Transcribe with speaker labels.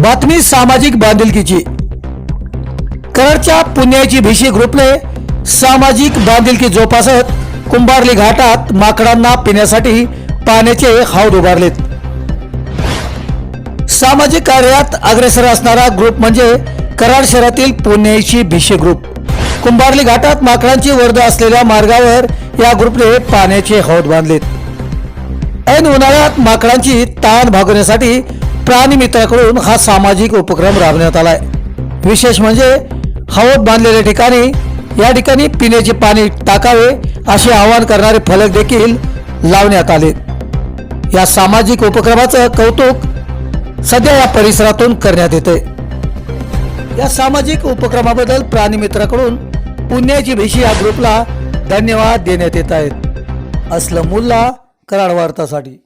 Speaker 1: बातमी सामाजिक बांधिलकीची. कराडच्या पुण्याची भिशी ग्रुपने सामाजिक बांधिलकी जोपासत कुंभारली घाटात माकडांना पिण्यासाठी पाण्याचे हौद उभारलेत सामाजिक कार्यात अग्रेसर असणारा ग्रुप म्हणजे कराड शहरातील पुण्याची भिशी ग्रुप. कुंभारली घाटात माकडांची वर्द असलेल्या मार्गावर या ग्रुपने पाण्याचे हौद बांधलेत. ऐन उन्हाळ्यात माकडांची ताण भागवण्यासाठी प्राणीमित्राकडून हा सामाजिक उपक्रम राबवण्यात आहे विशेष म्हणजे हौद बांधलेल्या ठिकाणी या ठिकाणी पिण्याचे पाणी टाकावे असे आवाहन करणारे फलक देखील लावण्यात आले. या सामाजिक उपक्रमाचं कौतुक सध्या या परिसरातून करण्यात येते या सामाजिक उपक्रमाबद्दल प्राणीमित्राकडून पुण्याची भेशी या ग्रुपला धन्यवाद देण्यात येत आहेत. असलं मुल्ला कराड वार्तासाठी.